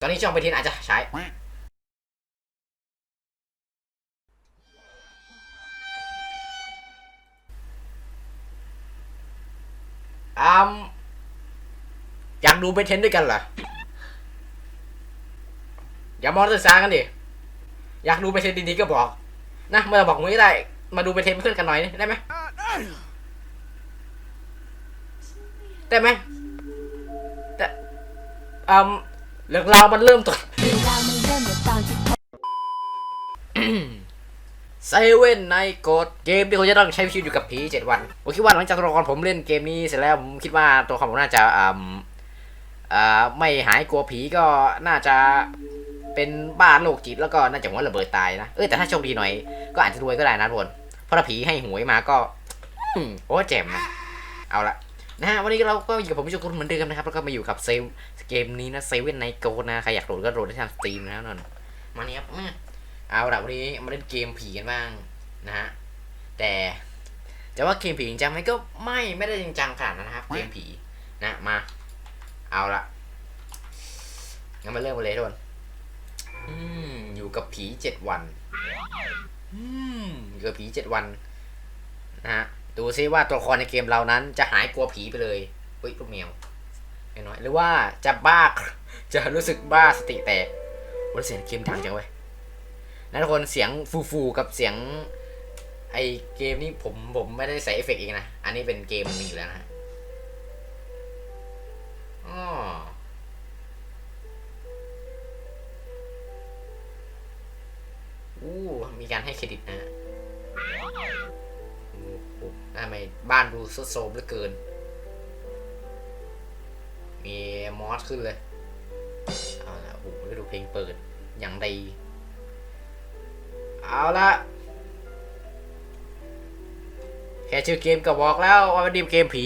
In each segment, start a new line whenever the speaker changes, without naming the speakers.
ตอนนี้ช่องไปทีนอาจจะใช้ อืมอยากดูไปเทนด้วยกันเหรอ อย่ามองศึกษากันดิ อยากดูไปเทนดีๆก็บอก นะเมื่อบอกไม่ได้ มาดูไปเทนเพื่อนกันหน่อยได้ไหมได้ไหมแต่อืม เรื่องราวมันเริ่มต้น
เซ
เว่นในกดเกมที่คุณจะต้องใช้ชีวิตอยู่กับผีเจ็ดวัน ผมคิดว่าหลังจากตัวละครผมเล่นเกมนี้เสร็จแล้วผมคิดว่าตัวละครผมน่าจะอ่าอ่าไม่หายกลัวผีก็น่าจะเป็นบ้าโรคจิตแล้วก็น่าจะหัวระเบิดตายนะเออแต่ถ้าโชคดีหน่อยก็อาจจะรวยก็ได้นะทุกคนเพราะถ้าผีให้หวยมาก็โอ้แจ่มนะเอาละ นะฮะวันนี้เราก็อยู่กับผมชุกุลเหมือนเดิมนะครับ แล้วก็มาอยู่กับเซฟเกมนี้นะเซเว่นในโกดนะใครอยากโหลดก็โหลดได้ทางสตรีมนะนนมาเนี้ยมาเอาละวันนี้มาเล่นเกมผีกันบ้างนะฮะแต่จะว่าเกมผีจริงจังไหมก็ไม่ไม่ได้จริงจังขนาดนั้นนะครับ เกมผีนะมา เอาละงั้นมาเริ่มกันเลยทุกคนอืมอยู่กับผีเจ็ดวัน อืมอยู่กับผีเจ็ดวันนะฮะ ดูซิว่าตัวละครในเกมเรานั้นจะหายกลัวผีไปเลยเฮ้ยลูกแมวน้อยๆหรือว่าจะบ้าจะรู้สึกบ้าสติแตกวันเสียงเกมดังจังเว้ยนะทุกคนเสียงฟูๆกับเสียงไอเกมนี้ผมผมไม่ได้ใส่เอฟเฟกต์เองนะ อันนี้เป็นเกมมันมีอยู่แล้วนะฮะอ้ออู้มีการให้เครดิตนะฮะ ทำไมบ้านดูซุดโทมเหลือเกิน มีมอสขึ้นเลยเอาละโอ้โหแล้วดูเพลงเปิดอย่างดีเอาละแค่ชื่อเกมก็บอกแล้วว่ามันดีเกมผี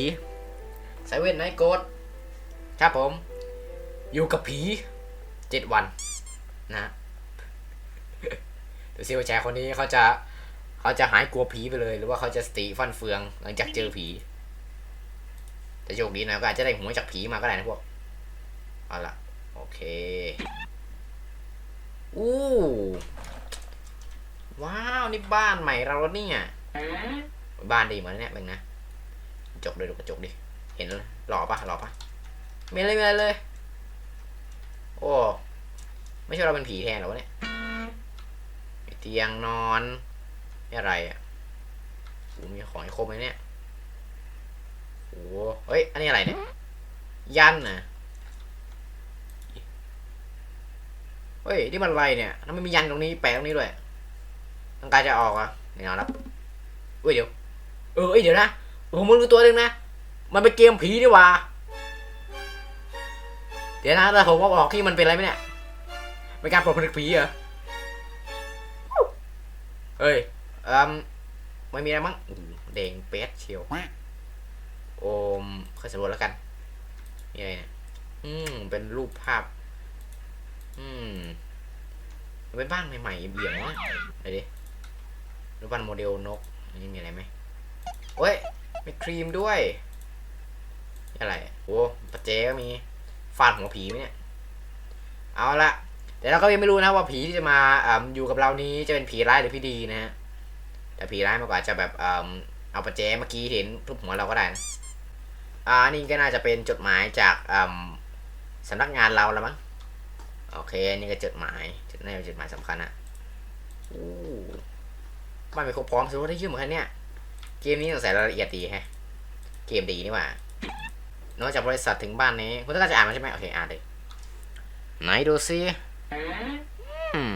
ไซเว่นไนโกดครับผม อยู่กับผีเจ็ดวันนะดูซิว่าชายคนนี้เขาจะ เขาจะหายกลัวผีไปเลย หรือว่าเขาจะสติฟันเฟือง หลังจากเจอผี แต่โชคดีนะก็อาจจะได้หัวจากผีมาก็ได้นะพวกเอาละโอเค อู้ว้าวนี่บ้านใหม่เราเนี่ยบ้านดีเหมือนเนี่ยเป็นนะจกเลยดูกระจกดิเห็นหล่อปะหล่อปะไม่เลยไม่เลยเลยโอ้ไม่ใช่เราเป็นผีแทนหรอวะเนี่ยเตียงนอน นี่อะไรอะโอ้มีของให้ครบไหมเนี่ยโอ้เฮ้ย อันนี้อะไรเนี่ย ยันนะเฮ้ย นี่มันอะไรเนี่ยทำไมมียันตรงนี้แปะตรงนี้ด้วยร่างกายจะออกอะนี่นอนรับเฮ้ยเดี๋ยว เออเดี๋ยวนะ ผมมึงรู้ตัวหนึ่งนะ มันเป็นเกมผีดีหว่า เดี๋ยวนะแต่ผมว่าออกที่มันเป็นอะไรไหมเนี่ยเป็นการปลดผลึกผีเหรอ เฮ้ย อืมไม่มีอะไรมั้งอู้แดงเป๊ดเชียวโอมค่อยสำรวจแล้วกันมีอะไรเนี่ยอืมเป็นรูปภาพ อืมมันเป็นบ้านใหม่ๆเบี่ยงๆนะไหนดิรูปบ้านโมเดลนกอันนี้มีอะไรไหมโอ้ยมีครีมด้วยนี่อะไรโอ้ปะเจก็มีฟาดหัวผีไหมเนี่ย เอาละแต่เราก็ยังไม่รู้นะว่าผีที่จะมาอ่าอยู่กับเรานี้จะเป็นผีร้ายหรือผีดีนะฮะ แต่ผีร้ายมากกว่าจะแบบเอาปะเจเมื่อกี้เห็นทุบหัวเราก็ได้นะอ่านี่ก็น่าจะเป็นจดหมายจากอ่าสำนักงานเราแล้วมั้งโอเคนี่ก็จดหมายจดน่าจะเป็นจดหมายสำคัญอะบ้านเป็นครบพร้อมสมมติได้ชื่อเหมือนกันเนี่ยเกมนี้ต้องใส่รายละเอียดดีแฮะเกมดีนี่หว่านอกจากบริษัทถึงบ้านนี้คุณต้องการจะอ่านมันใช่ไหมโอเคอ่านเลยไหนดูซิอืม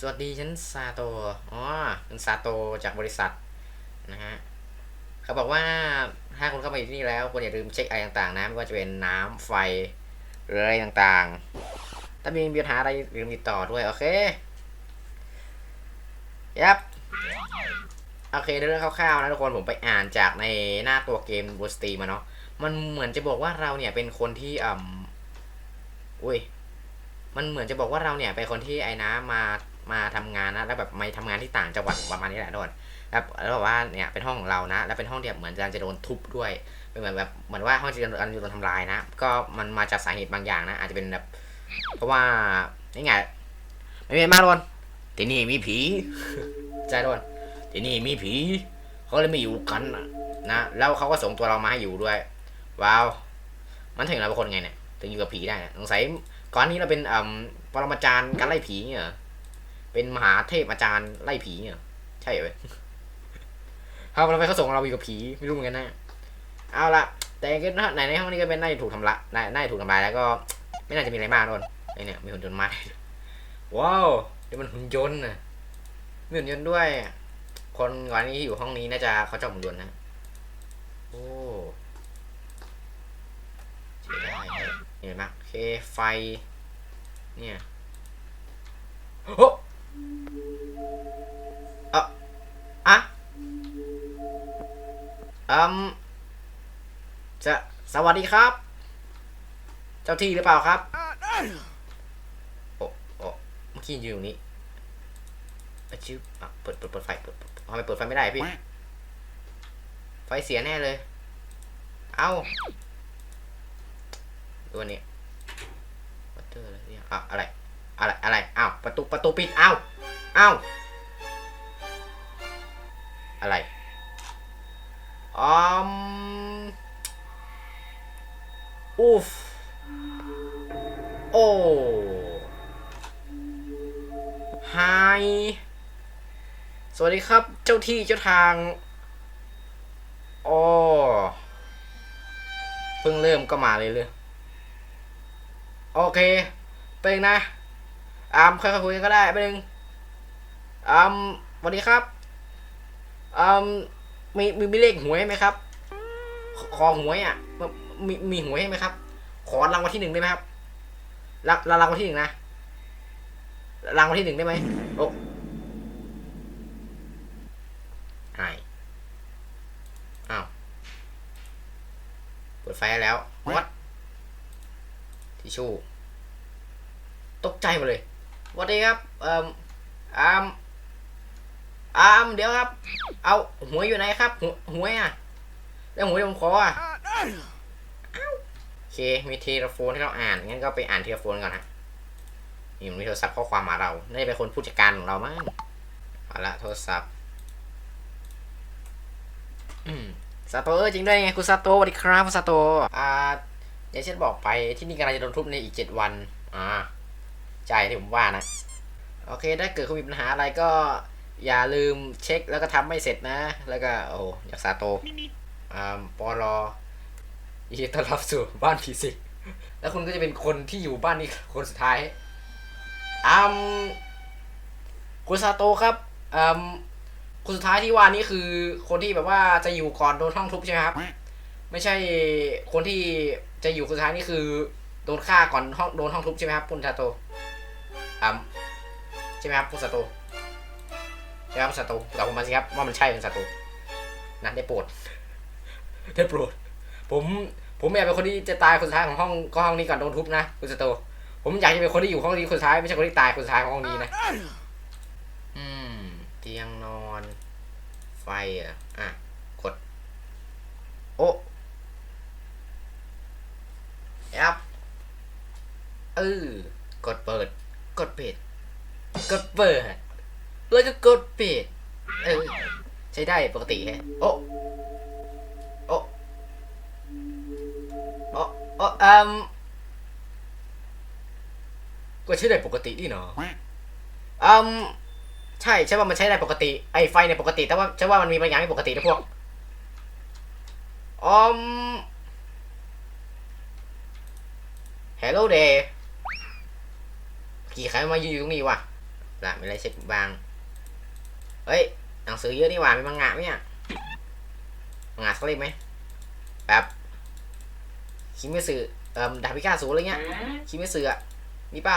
สวัสดีฉันซาโตอ๋อเป็นซาโตจากบริษัทนะฮะเขาบอกว่าถ้าคุณเข้ามาอยู่ที่นี่แล้วคุณอย่าลืมเช็คอะไรต่างๆนะไม่ว่าจะเป็นน้ำไฟหรืออะไรต่างๆ ถ้ามีปัญหาอะไรอย่าลืมติดต่อด้วย โอเคยับโอเคเรื่องคร่าวๆนะทุกคนผมไปอ่านจากในหน้าตัวเกมบนสตรีมาเนาะมันเหมือนจะบอกว่าเราเนี่ยเป็นคนที่อ่าอุ้ยมันเหมือนจะบอกว่าเราเนี่ยเป็นคนที่ไอ้นะมา มาทำงานนะแล้วแบบไม่ทำงานที่ต่างจังหวัดประมาณนี้แหละทุกคนแล้วแล้วบว่าเนี่ยเป็นห้องของเรานะ แล้วเป็นห้องที่แบบเหมือนจะจะโดนทุบด้วยเป็นเหมือนแบบเหมือนว่าห้องจะโดนโดนทำลายนะ ก็มันมาจากสาเหตุบางอย่างนะ อาจจะเป็นแบบเพราะว่านี่ไงไม่มีอะไรมากทุกคนที่นี่มีผีใจทุกคนที่นี่มีผีเขาเลยไม่อยู่กันนะแล้วเขาก็ส่งตัวเรามาให้อยู่ด้วยว้าวมันถึงเราเป็นคนไงเนี่ยถึงอยู่กับผีได้สงสัยก่อนนี้เราเป็นอ่าปรมาจารย์การไล่ผีเนี่ย เป็นมหาเทพอาจารย์ไล่ผีเนี่ยใช่เหมครอเขาไมเขาส่งเราอยู่กับผีไม่รู้เหมือนกันนะ เอาละแต่ก็ในในห้องนี้ก็เป็นน่าจะถูกทำละน่าน่าจะถูกทำลายแล้วก็ ไม่น่าจะมีอะไรมากทุกคนไอเนี่ยมีหุ่นยนต์มาว้าวนี่มันหุ่นยนต์นะมีหุ่นยนต์ด้วย คนก่อนนี้ที่อยู่ห้องนี้น่าจะเขาชอบหุ่นยนต์นะโอ้ใช้ได้เลยเห็นไหมโอเคไฟ เนี่ยโอ้ อืมจะสวัสดีครับ เจ้าที่หรือเปล่าครับ โอ้โอ้เมื่อกี้ยืนอยู่นี้อะชิบอะเปิดเปิดเปิดไฟเปิดทำไมเปิดไฟไม่ได้พี่ ไฟเสียแน่เลย เอ้าตัวนี้วัตเตอร์อะไรเนี่ยอะอะไร อะไร อะไรอ้าวประตู ประตูปิด อ้าเอ้าว อะไร อืมอูฟโอ้ไฮสวัสดีครับ เจ้าที่เจ้าทางโอ้เพิ่งเริ่มก็มาเลยเลยโอเคเป็นนะอามค่อยๆคุยกันก็ได้ไปหนึ่งอามสวัสดีครับอาม มีมีมีเลขหวยไหมครับ ขอหวยอะ มีมีหวยไหมครับ ขอรางวัลที่หนึ่งได้ไหมครับรางรางวัลที่หนึ่งนะรางวัลที่หนึ่งได้ไหมโอ้หายอ้าวเปิดไฟแล้ววัดทิชชู่ตกใจมดเลยสวัสดีครับเอ่ออาม อามเดี๋ยวครับ เอาหวยอยู่ไหนครับหวยหวยอะแล้วหวยผมขออะโอเคมีเทเลโฟนให้เราอ่านงั้นก็ไปอ่านเทเลโฟนก่อนฮะนี่มีโทรศัพท์ข้อความมาเราน่าจะเป็นคนผู้จัดการของเรามั้งเอาละโทรศัพท์ซาโตเออจริงด้วยไงคุณซาโตสวัสดีครับคุณซาโตอ่าอย่างเช่นบอกไปที่นี่กำลังจะโดนทุบในอีกเจ็ดวัน อ่าใจที่ผมว่านะ โอเคถ้าเกิดคุณมีปัญหาอะไรก็ อย่าลืมเช็คแล้วก็ทำไม่เสร็จนะ แล้วก็โอ้อยากซาโตอ่าปอลอยินดีต้อนรับสู่บ้านผีสิงแล้วคุณก็จะเป็นคนที่อยู่บ้านนี้คนสุดท้ายอืมคุณซาโตครับอืมคนสุดท้ายที่ว่านี้คือคนที่แบบว่าจะอยู่ก่อนโดนห้องทุบใช่ไหมครับ ไม่ใช่คนที่จะอยู่คนสุดท้ายนี่คือโดนฆ่าก่อนห้องโดนห้องทุบใช่ไหมครับคุณซาโตอืมใช่ไหมครับคุณซาโตะครับคุณซาโตะตอบผมมาสิครับว่ามันใช่คุณซาโตะนะได้โปรดได้โปรด ผมผมอยากเป็นคนที่จะตายคนสุดท้ายของห้องก็ห้องนี้ก่อนโดนทุบนะคุณสโต ผมอยากจะเป็นคนที่อยู่ห้องนี้คนสุดท้ายไม่ใช่คนที่ตายคนสุดท้ายของห้องนี้นะ อืม เตียงนอน ไฟอะอะกด โอ้แอปเออกดเปิด กดปิด กดเปิด แล้วก็กดปิด เออ ใช้ได้ปกติแฮะโอ้โอ้โอ้โอ้อืมก็ใช้ได้ปกตินี่เนาะอืมใช่ใช่ว่ามันใช้ได้ปกติ ไอไฟในปกติ แต่ว่าใช่ว่ามันมีบางอย่างไม่ปกตินะพวกอืม Hello there กี่ใครมายืนอยู่ตรงนี้วะล่ะไม่ไรเช็คบาง เฮ้ยหนังสือเยอะนี่หว่ามีมังงะไหมเนี่ยมังงะสักเล่มไหมแบบคิมิสึเอ่อดาบพิฆาตศูนย์อะไรเงี้ยคิมิสึอะมีป่ะ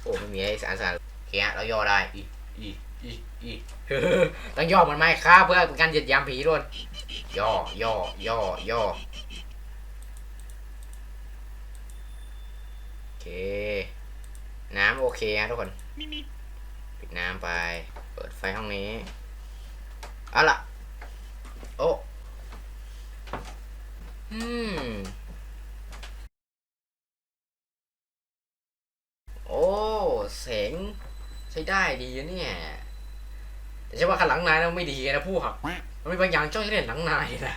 โอ้ไม่มีไอ้สารสารโอเคฮะเราย่อได้อีอีอีอีต้องย่อมันไหมครับเพื่อเป็นการเหยียดยามผีด้วยย่อย่อย่อย่อโอเค น้ำโอเคฮะทุกคนปิดน้ำไป เปิดไฟห้องนี้อาล่ะ โอ้อืมเสงใช้ได้ดีนะเนี่ย แต่ใช่ว่าข้างหลังนายนะไม่ดีนะพวกมันมีบางอย่างจ้องจะเล่นหลังนายนะ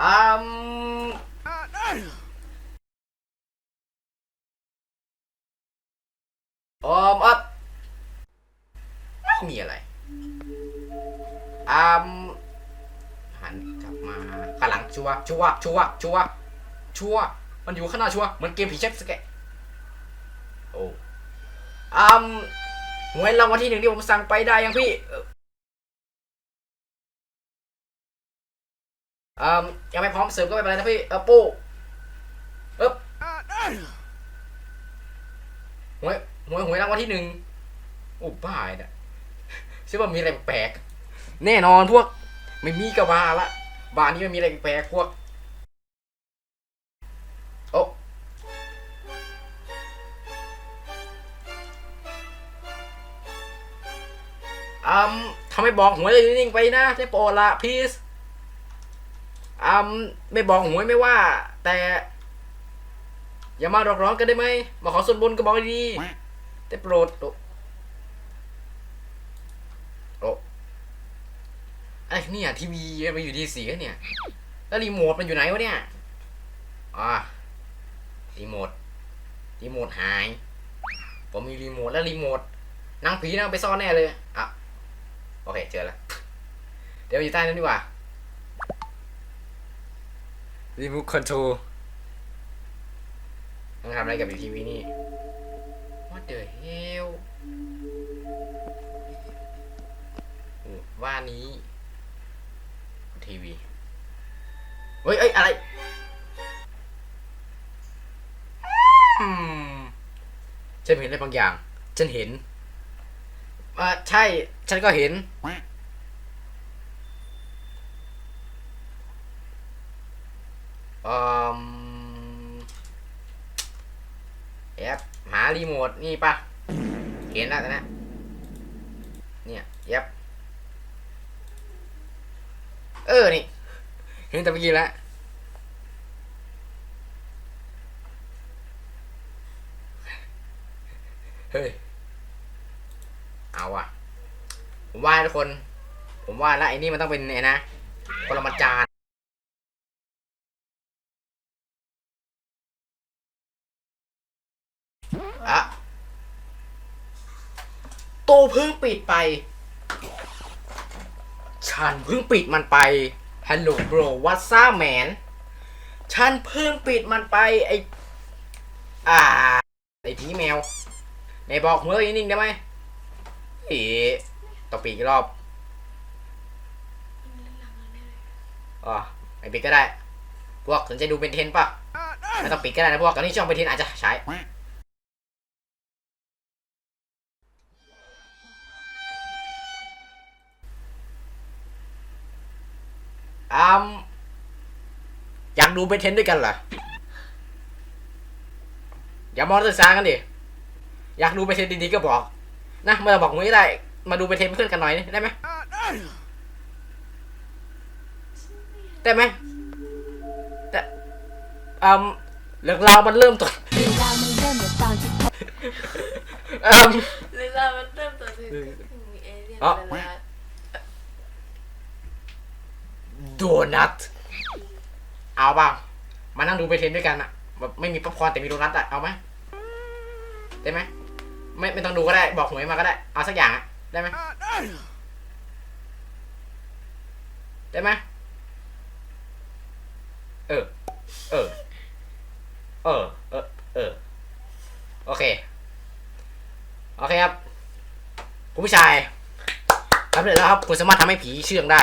อืมออมอัพไมีอะไรอืมหันกลับมาข้างหลังชัวชัวชัวชัวชัวมันอยู่ข้างหน้าชัวเหมือนเกมผีเช็คสแกะโอ้อืมหวยรางวัลที่หนึ่งที่ผมสั่งไปได้ยังพี่อ่ออืมยังไม่พร้อมเสริมก็ไม่เป็นไรนะพี่เออปูเอ๊บหวยหวยหวยรางวัลที่หนึ่งโอ้บ้าเนี่ย ใช่ว่ามีอะไรแปลกๆแน่นอนพวก ไม่มีกระบาละบานนี้ไม่มีอะไรแปลกๆพวกโอ้อืมทำไมบอกหวยนิ่งๆไปนะได้โปรดละพีสอืมไม่บอกหวยไม่ว่า แต่ อย่ามาร้องร้องกันได้ไหมมาขอส่วนบุญก็บอกดี แต่โปรด โอ้โอ้ไอ้เนี่ยทีวีมันอยู่ดีสีเนี่ย แล้วรีโมทมันอยู่ไหนวะเนี่ยอ่ารีโมทรีโมทหาย ผมมีรีโมทแล้วรีโมทนางผีนางไปซ่อนแน่เลยอะโอเคเจอแล้วเดี๋ยวอยู่ใต้นั้นดีกว่ารีโมทคอนโทรลต้องทำอะไรกับทีวีนี่ What the hell ว่านี้ทีวีเฮ้ยเอ้ยอะไรฉันเห็นอะไรบางอย่าง ฉันเห็นอ่าใช่ ฉันก็เห็น อืมแอบหารีโมท นี่ปะเห็นแล้วนะ เนี่ยเย็บ เออ นี่ เห็นแต่เมื่อกี้แล้วเฮ้ย เอาอะผมว่าทุกคน ผมว่าแล้วไอ้นี่มันต้องเป็นไอ้นะปรมาจารย์อะตู้เพิ่งปิดไป ฉันเพิ่งปิดมันไปฮัลโหลบรวัตซ่าแมนฉันเพิ่งปิดมันไปไออ่าไอผีแมวในบอกเมื่ออีนิ่งได้ไหมเอ๋ต่อปีกอีกรอบอ๋อไอปิดก็ได้ พวกสนใจดูเป็นเทนป่ะไม่ต้องปิดก็ได้นะพวกตอนนี้ช่องเป็นเทนอาจจะใช้ อืมอยากดูเป็นเทนด้วยกันเหรอ อย่ามองศึกษากันดิ อยากดูเป็นเทนดีๆก็บอก นะเมื่อบอกไม่ได้ มาดูเป็นเทนเพื่อนกันหน่อยได้ไหมได้ไหมแต่อืมเรื่องราวมันเริ่มต้น
เวลามันเริ่มจากตอนที่พบ
อืม
เวลามันเริ่มต้นคือมีเอเลี่ยน
อ๋อ
เวลา
โด นัท เอาเปล่ามานั่งดูไปเทนด้วยกันอะแบบไม่มีป๊อปคอร์นแต่มีโดนัทอะเอาไหมได้ไหมไม่ไม่ต้องดูก็ได้บอกหวยมาก็ได้ เอาสักอย่างอะได้ไหมได้ไหมเออ เออ เออ เออ เออ โอเค โอเคครับ คุณผู้ชายทำเสร็จแล้วครับ คุณสามารถทำให้ผีเชื่องได้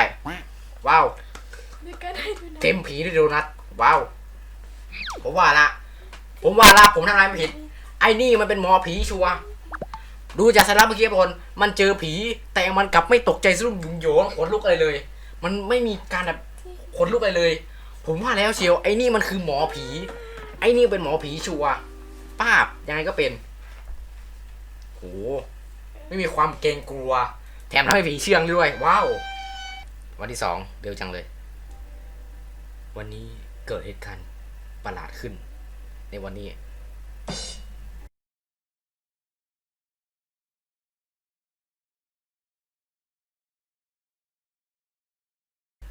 ว้าว
ไม่กล้าได้ดูนะ
เต็มผีด้วยโดนัทว้าวผมว่าละผมว่าละผมทำอะไรไม่ผิด ไอ้นี่มันเป็นหมอผีชัวร์ดูจากสาระเมื่อกี้บนมันเจอผีแต่มันกลับไม่ตกใจสะดุ้งหยุงโยงขนลุกอะไรเลย มันไม่มีการแบบขนลุกอะไรเลย ผมว่าแล้วเชียวไอ้นี่มันคือหมอผี ไอ้นี่เป็นหมอผีชัวร์ป้าบยังไงก็เป็นโหไม่มีความเกรงกลัว แถมทำให้ผีเชื่องด้วยว้าววันที่สองเร็วจังเลย วันนี้เกิดเหตุการณ์ประหลาดขึ้น ในวันนี้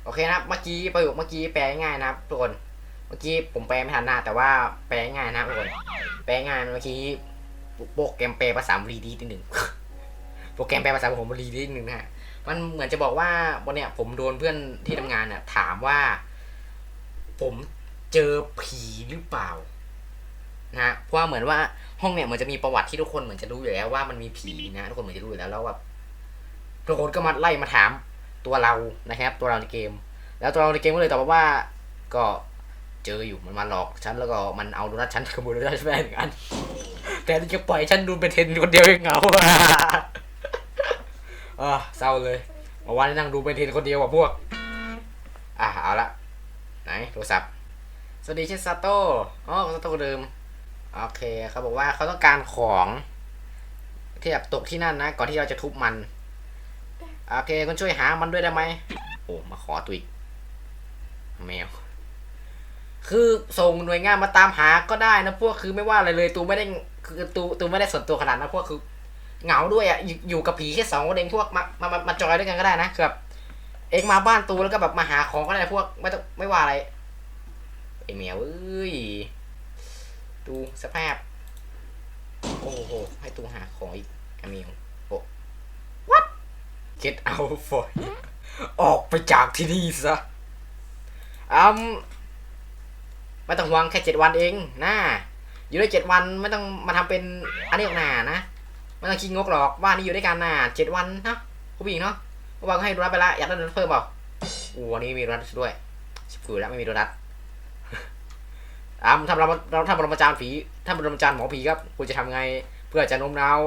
โอเคนะครับ เมื่อกี้ประโยคเมื่อกี้แปลง่ายนะครับทุกคนเมื่อกี้ผมแปลไม่ทันหน้าแต่ว่าแปลง่ายนะทุกคนแปลง่ายเมื่อกี้โปรแกรมแปลภาษาบรีดีนิดหนึ่งโปรแกรมแปลภาษาผมบรีดีนิดหนึ่งนะฮะมันเหมือนจะบอกว่าวันเนี้ยผมโดนเพื่อนที่ทำงานเนี่ยถามว่า ผมเจอผีหรือเปล่านะฮะเพราะว่าเหมือนว่าห้องเนี่ยเหมือนจะมีประวัติที่ทุกคนเหมือนจะรู้อยู่แล้วว่ามันมีผีนะทุกคนเหมือนจะรู้อยู่แล้วแล้วแบบทุกคนก็มาไล่มาถามตัวเรานะครับ ตัวเราในเกม แล้วตัวเราในเกมก็เลยตอบว่าก็เจออยู่มันมาหลอกฉันแล้วก็มันเอาโดนัทฉันขโมยโดนัทฉันไปหนึ่งอันแต่จะปล่อยฉันดูเป็นเทนคนเดียวเองเหงาเออเศร้าเลยเมื่อวานนั่งดูเป็นเทนคนเดียวกับพวก อะเอาละ โทรศัพท์ สวัสดีชื่อซาโต้อ๋อซาโต้เดิม โอเคเขาบอกว่าเขาต้องการของที่แบบตกที่นั่นนะ ก่อนที่เราจะทุบมัน โอเคคุณช่วยหามันด้วยได้ไหมโอ้มาขอตุยแมว คือส่งหน่วยงานมาตามหาก็ได้นะพวกคือไม่ว่าอะไรเลยตูไม่ได้คือตูตูไม่ได้ส่วนตัวขนาดนั้นพวกคือเหงาด้วยอะอยู่กับผีแค่สองคนเองพวกมามามาจอยด้วยกันก็ได้นะคือแบบ เองมาบ้านตูแล้วก็แบบมาหาของก็ได้พวกไม่ต้องไม่ว่าอะไรไอแมวเอ้ยดูสภาพ โอ้โหให้ตูหาของอีกอามิวโอ้ what get out for ออกไปจากที่นี่ซะอืมไม่ต้องห่วงแค่เจ็ดวันเองนะอยู่ได้เจ็ดวันไม่ต้องมาทำเป็นอันนี้ออกหนานะไม่ต้องคิดงกหรอกว่านี่อยู่ด้วยกันนะเจ็ดวันนะคุณผู้หญิงเนาะ วานก็ให้โดนัทไปละอยากได้โดนัทเพิ่มเปล่าโอ้วันนี้มีโดนัทด้วยชิบกูแล้วไม่มีโดนัทอ่าทำเราเราทำปรมาจารย์ผีถ้าปรมาจารย์หมอผีครับ คุณจะทำไงเพื่อจะโน้มน้าว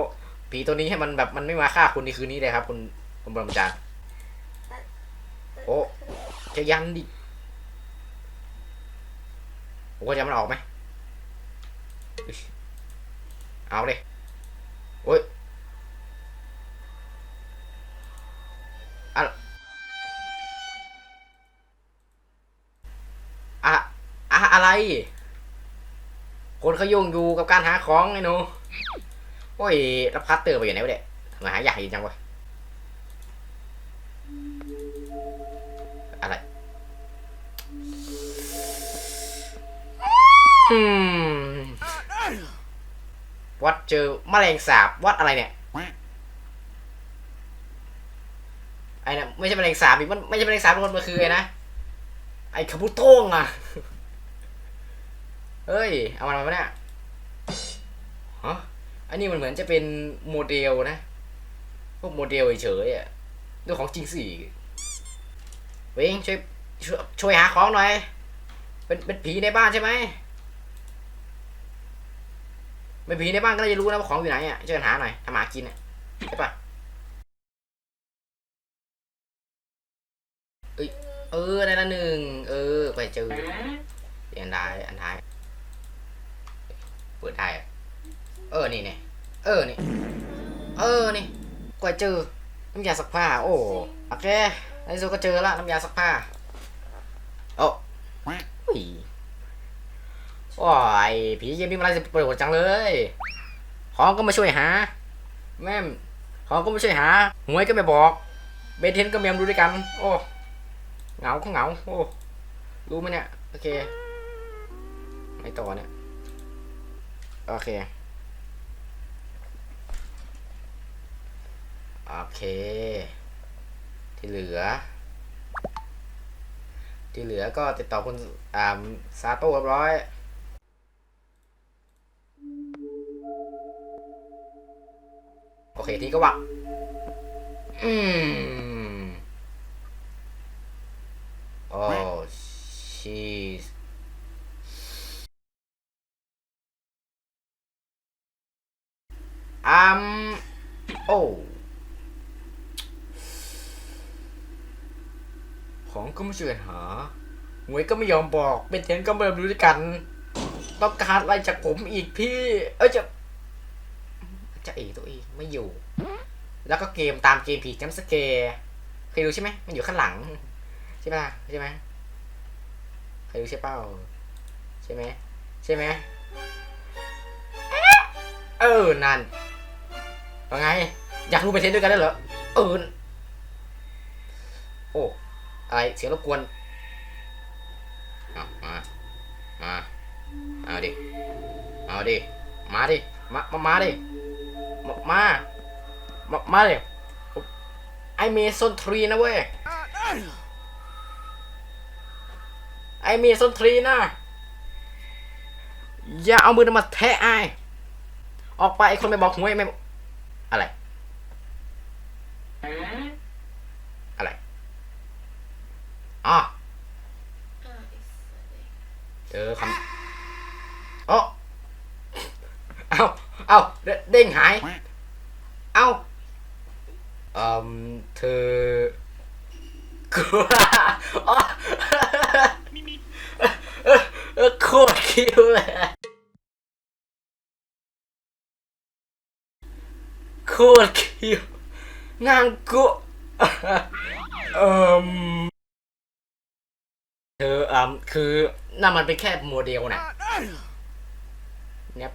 ผีตัวนี้ให้มันแบบมันไม่มาฆ่าคุณในคืนนี้เลยครับ คุณคุณปรมาจารย์โอ้จะยันดิผมก็จะมันออกไหมเอาเลยโอ้ย อะอะไร คนเขายุ่งอยู่กับการหาของไอ้หนูโอ้ยแล้วพัตเตอร์ไปอยู่ไหนวะเนี่ยทำไมหาอยากเห็นจังวะอะไรอืมวัดเจอแมลงสาบวัดอะไรเนี่ยไอ้นะไม่ใช่แมลงสาบมันไม่ใช่แมลงสาบทุกคนมันคือไอ้นะไอ้คาบุโต้งอะ เฮ้ย เอามันมาเนี่ยฮะอันนี้มันเหมือนจะเป็นโมเดลนะ พวกโมเดลเฉยๆอะดูของจริงสิเวงช่วยช่วยช่วยหาของหน่อย เป็นเป็นผีในบ้านใช่ไหมเป็นผีในบ้านก็จะรู้นะว่าของอยู่ไหนอะช่วยหาหน่อยทำหากินอะใช่ปะเอ้ยเออได้ละหนึ่งเออไปเจอเดี๋ยวอันท้ายอันท้าย ปิดได้เออนี่เนี่ยเออนี่เออนี่กว่าเจอน้ำยาซักผ้า โอ้โอเคในที่สุดก็เจอละน้ำยาซักผ้าโอ้อุ้ยว้ายผีเกมนี้มันอะไรจะประโยชน์จังเลยของก็มาช่วยหา แม่มของก็มาช่วยหาหวยก็ไม่บอก เบนเทนก็เมียมดูด้วยกัน โอ้เหงาก็เหงาโอ้รู้ไหมเนี่ยโอเคไม่ต่อเนี่ย โอเค โอเค ที่เหลือ ที่เหลือก็ติดต่อคุณอ่าซาโต้เรียบร้อยโอเคที่ก็ว่าอืม โอ้ชีส อืมโอ้ของก็ไม่ช่วยหาหวยก็ไม่ยอมบอก เป็นเทนก็ไม่รู้ด้วยกัน ต้องการอะไรจากผมอีกพี่ เอ้ยจะ จะเอตัวเองไม่อยู่ แล้วก็เกมตามเกมผีจัมสเกร์เคยดูใช่ไหมมันอยู่ข้างหลัง ใช่ปะล่ะใช่ไหมเคยดูใช่เปล่าใช่ไหมใช่ไหมเออนั่น ว่าไง อยากรู้ไปเทนด้วยกันได้เหรอเออโอ้ออะไรเสียงรบกวนเอามามาเอาดิเอาดิมาดิมามามาดิมามามามาดิไอเมซอนทรีนะเว้ยไอเมซอนทรีนะอย่าเอามือมาแทะไอออกไปไอคนไม่บอกหวยไม่ อะไร อะไรอ๋อ
อ่าอีกสัตว์เลย
เจอคำโอ้เอาเอาเดเด้งหาย เอาเอ่มเธอกูอ๋อเออเออโคตรคิวเลย โคตรคิวนางกูเอ่มเธออ่มคือนั่นมันเป็นแค่โมเดลน่ะเนี่ย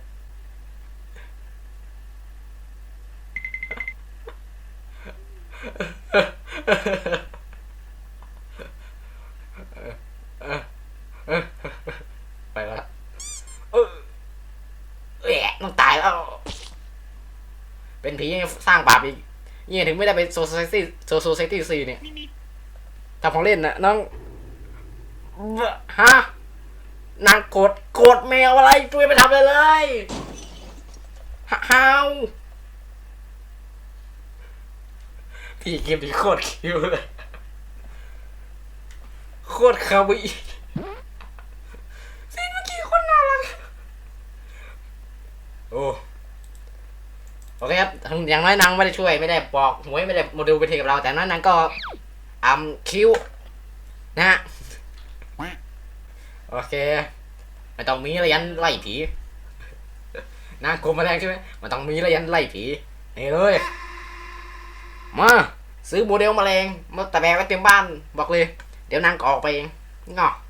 ไปแล้วเออแหะต้องตายแล้ว เป็นผียังสร้างบาปอีกยังถึงไม่ได้เป็นโซซตี้โซโซซตี้ซีเนี่ยทำของเล่นนะน้องฮะนางกดกดแมวอะไรช่วยไปทำอะไรเลยฮาวพี่เกมนี้โคตรคิวเลย โคตรคาวีซีนเมื่อกี้โคนน่ารัก โอ้ โอเคครับทางอย่างน้อยนางไม่ได้ช่วยไม่ได้บอกหวยไม่ได้โมเดลไปเทกับเรา แต่นั้นนางก็อัมคิวนะฮะโอเคไม่ต้องมีระยันไล่ผีนางกลมาแรงใช่ไหมไมันต้องมีระยันไล่ผีนี่เลยมาซื้อโมเดลมาแรงมาแต่แบกไว้เต็มบ้านบอกเลย เดี๋ยวนางก็ออกไปเองงอ